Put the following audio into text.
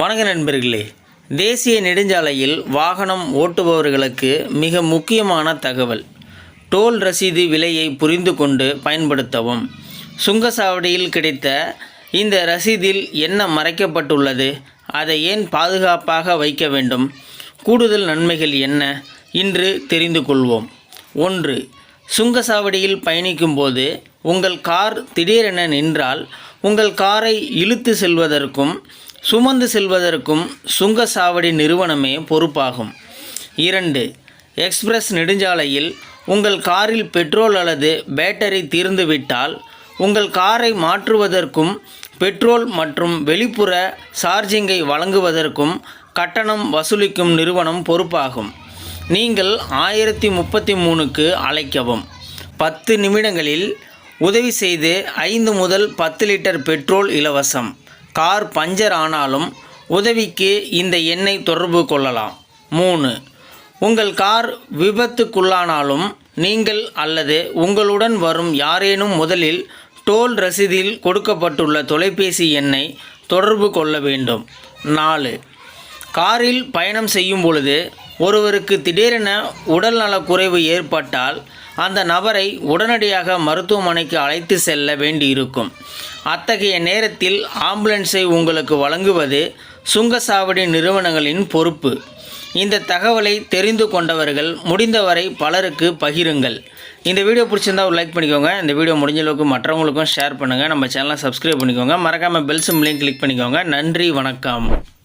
வணக்க நண்பர்களே தேசிய நெடுஞ்சாலையில் வாகனம் ஓட்டுபவர்களுக்கு மிக முக்கியமான தகவல். டோல் ரசீது விலையை புரிந்து கொண்டு பயன்படுத்தவும். சுங்கசாவடியில் கிடைத்த இந்த ரசீதில் என்ன மறைக்கப்பட்டுள்ளது அதை ஏன் பாதுகாப்பாக வைக்க வேண்டும் கூடுதல் நன்மைகள் என்ன இன்று தெரிந்து கொள்வோம். ஒன்று சுங்கசாவடியில் பயணிக்கும்போது உங்கள் கார் திடீரென நின்றால் உங்கள் காரை இழுத்து செல்வதற்கும் சுமந்து செல்வதற்கும் சுங்கச்சாவடி நிறுவனமே பொறுப்பாகும். இரண்டு எக்ஸ்பிரஸ் நெடுஞ்சாலையில் உங்கள் காரில் பெட்ரோல் அல்லது பேட்டரி தீர்ந்துவிட்டால் உங்கள் காரை மாற்றுவதற்கும் பெட்ரோல் மற்றும் வெளிப்புற சார்ஜிங்கை வழங்குவதற்கும் கட்டணம் வசூலிக்கும் நிறுவனம் பொறுப்பாகும். நீங்கள் ஆயிரத்தி முப்பத்தி மூணுக்கு அழைக்கவும். பத்து நிமிடங்களில் உதவி செய்து ஐந்து முதல் பத்து லிட்டர் பெட்ரோல் இலவசம். கார் பஞ்சர் ஆனாலும் உதவிக்கு இந்த எண்ணை தொடர்பு கொள்ளலாம். மூணு உங்கள் கார் விபத்துக்குள்ளானாலும் நீங்கள் அல்லது உங்களுடன் வரும் யாரேனும் முதலில் டோல் ரசீதில் கொடுக்கப்பட்டுள்ள தொலைபேசி எண்ணை தொடர்பு கொள்ள வேண்டும். நாலு காரில் பயணம் செய்யும் பொழுது ஒருவருக்கு திடீரென உடல்நலக்குறைவு ஏற்பட்டால் அந்த நபரை உடனடியாக மருத்துவமனைக்கு அழைத்து செல்ல வேண்டியிருக்கும். அத்தகைய நேரத்தில் ஆம்புலன்ஸை உங்களுக்கு வழங்குவது சுங்கசாவடி நிறுவனங்களின் பொறுப்பு. இந்த தகவலை தெரிந்து கொண்டவர்கள் முடிந்தவரை பலருக்கு பகிருங்கள். இந்த வீடியோ பிடிச்சிருந்தா ஒரு லைக் பண்ணிக்கோங்க. இந்த வீடியோ முடிஞ்ச அளவுக்கு மற்றவங்களுக்கும் ஷேர் பண்ணுங்கள் நம்ம சேனலை சப்ஸ்கிரைப் பண்ணிக்கோங்க. மறக்காமல் பெல் சிம்லையும் கிளிக் பண்ணிக்கோங்க. நன்றி வணக்கம்.